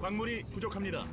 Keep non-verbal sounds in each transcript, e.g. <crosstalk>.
광물이 부족합니다.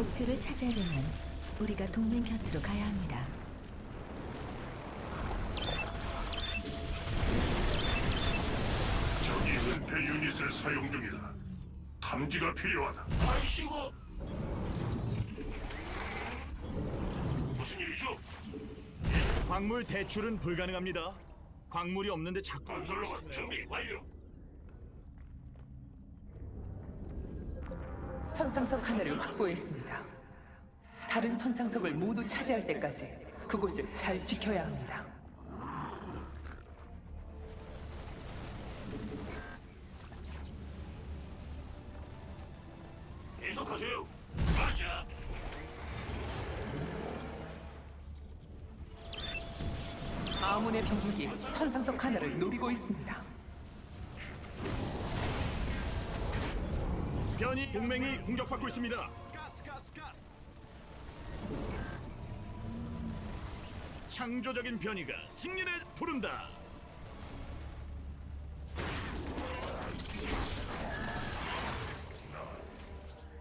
목표를 차지하려면 우리가 동맹 곁으로 가야 합니다. 적이 은폐 유닛을 사용 중이다. 탐지가 필요하다. 아이씨고 무슨 일이죠? 광물 대출은 불가능합니다. 광물이 없는데 자꾸 건설로만 준비 완료. 천상석 하나를 확보했습니다. 다른 천상석을 모두 차지할 때까지 그곳을 잘 지켜야 합니다. 계속하세요. 맞아. 아문의 병력이 천상석 하나를 노리고 있습니다. 변이 동맹이 공격받고 있습니다. 창조적인 변이가 승리를 부른다.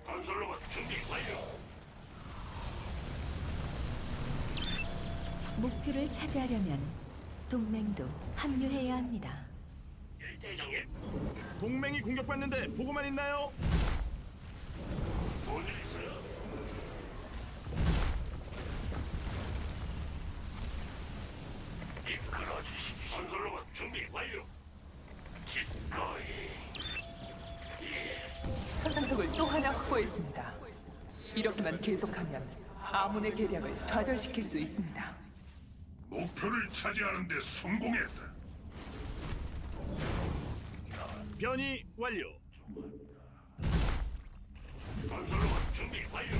건설로만 준비 완료. 목표를 차지하려면 동맹도 합류해야 합니다. 예, 대장님. 동맹이 공격받는데 보고만 있나요? 뭔일 있어요? 이끌어 주십시오. 건설로만 준비 완료. 기꺼이. 천상석을 또 하나 확보했습니다. 이렇게만 계속하면 아문의 계략을 좌절시킬 수 있습니다. 목표를 차지하는 데 성공했다. 변이 완료. 건설로만 준비 완료.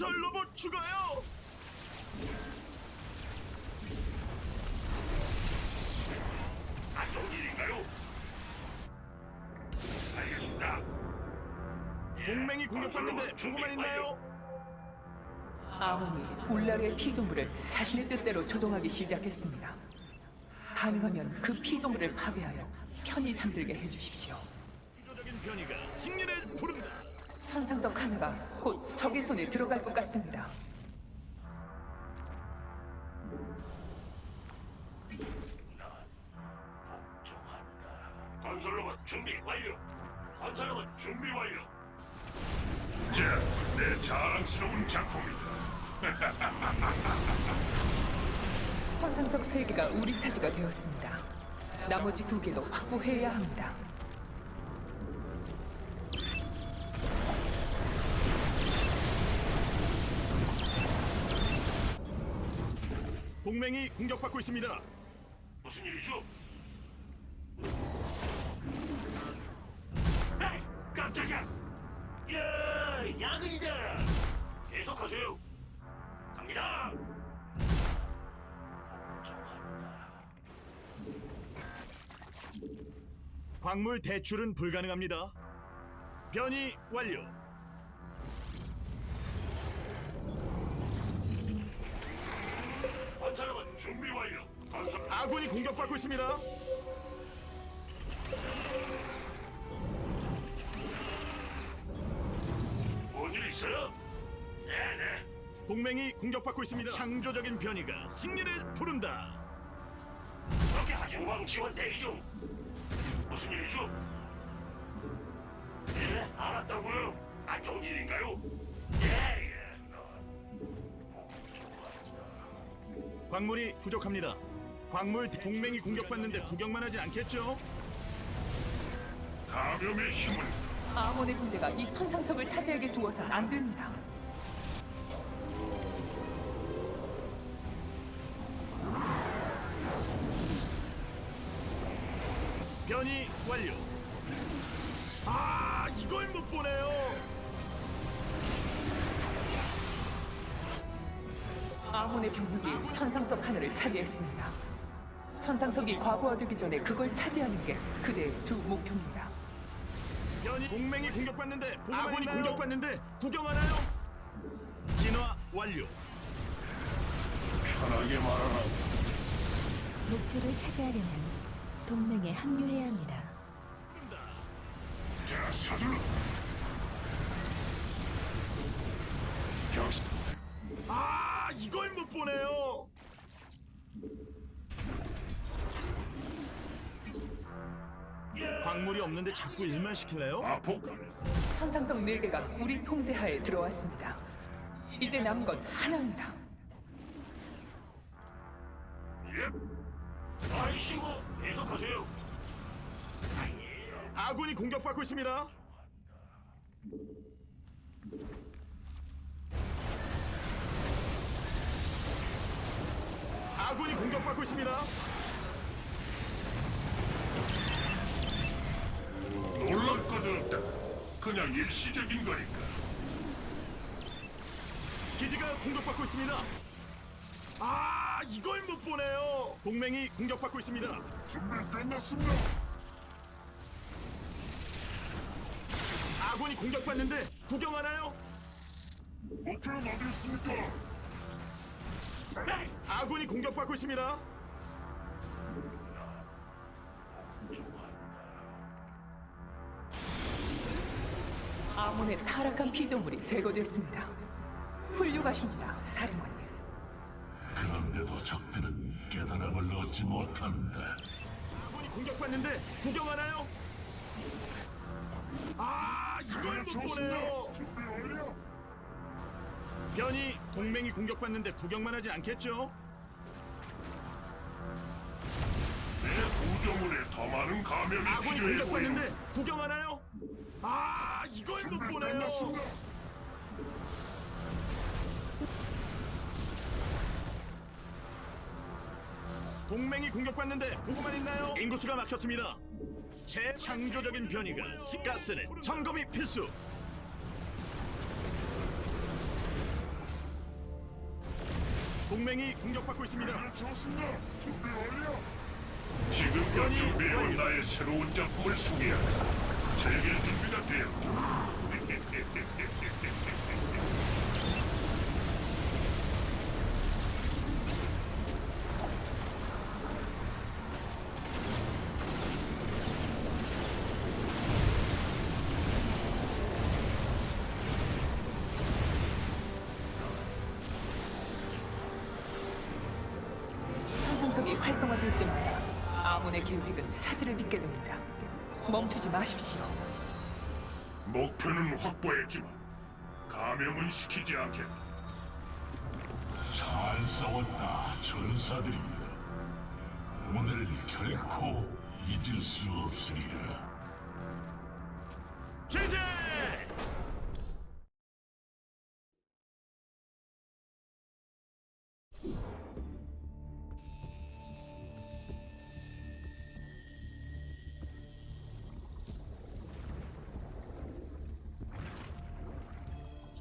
건설 로봇 추가요. 안 좋은 일인가요? 알겠습니다. 동맹이 공격받는데 보고만 있나요? 아문이 울라르의 피조물을 자신의 뜻대로 조종하기 시작했습니다. 가능하면 그 피조물을 파괴하여 편히 잠들게 해주십시오. 창조적인 변이가 승리를 부른다. 천상석 하나가 곧 적의 손에 들어갈 것 같습니다. 건설로만 준비 완료. 건설로만 준비 완료. 자, 내 자랑스러운 작품이다. 천상석 세 개가 우리 차지가 되었습니다. 나머지 두 개도 확보해야 합니다. 동맹이 공격받고 있습니다. 무슨 일이죠? 에이, 깜짝이야! 야, 야근이다! 계속하세요. 갑니다. 광물 대출은 불가능합니다. 변이 완료. 아군이 공격받고 있습니다. 뭔일 있어요? 네네. 동맹이 공격받고 있습니다. 창조적인 변이가 승리를 부른다. 그렇게 하지. 중앙 지원 대기 중. 무슨 일이죠? 예, 알았다고요. 아, 좋은 일인가요? 예, 광물이 부족합니다. 광물 동맹이 공격받는데 구경만 하진 않겠죠? 감염의 힘은 아몬의 군대가 이 천상석을 차지하게 두어선 안 됩니다. 변이 완료. 아, 이걸 못 보네요. 아몬의 병력이 천상석 하나를 차지했습니다. 천상석이 과부하되기 전에 그걸 차지하는 게 그대의 주 목표입니다. 변이 동맹이 공격받는데 아군이 공격받는데 구경하나요? 진화 완료. 편하게 말하라. 목표를 차지하려면 동맹에 합류해야 합니다. 자, 서둘러. 경 아, 이걸 못 보네요. 광물이 없는데 자꾸 일만 시킬래요? 아폭 천상석 네 개가 우리 통제하에 들어왔습니다. 이제 남은 건 하나입니다. 예. 아이씨고 계속하세요. 아군이 공격받고 있습니다. 아군이 공격받고 있습니다. 놀랄 것도 없다. 그냥 일시적인 거니까. 기지가 공격받고 있습니다. 아, 이걸 못 보네요. 동맹이 공격받고 있습니다. 준비 끝났습니다. 아군이 공격받는데 구경하나요? 어디 있습니까? 아군이 공격받고 있습니다. 아몬의 타락한 피조물이 제거됐습니다. 훌륭하십니다, 사령관님. 그런데도 적들은 깨달음을 얻지 못한다. 아군이 공격받는데 구경하나요? 아, 이걸 못 보네요. 변이 동맹이 공격받는데 구경만 하지 않겠죠? 내 구조물에 더 많은 감염이 아군이 필요해 보이는 공격받는데 구경하나요? 아, 이걸 못 보네요. 동맹이 공격받는데 보고만 있나요? 인구수가 막혔습니다. 재창조적인 변이가 가스는 점검이 필수. 동맹이 공격받고 있습니다. 좋습니다. 준비 완료. 지금껏 준비해온 나의 새로운 작품을 소개한다. 즐길 준비가 되었다. <laughs> 활성화될 때마다 아몬의 계획은 차질을 빚게 됩니다. 멈추지 마십시오. 목표는 확보했지만 감염은 시키지 않겠다. 잘 싸웠다, 전사들이여. 오늘 결코 잊을 수 없으리라. 제재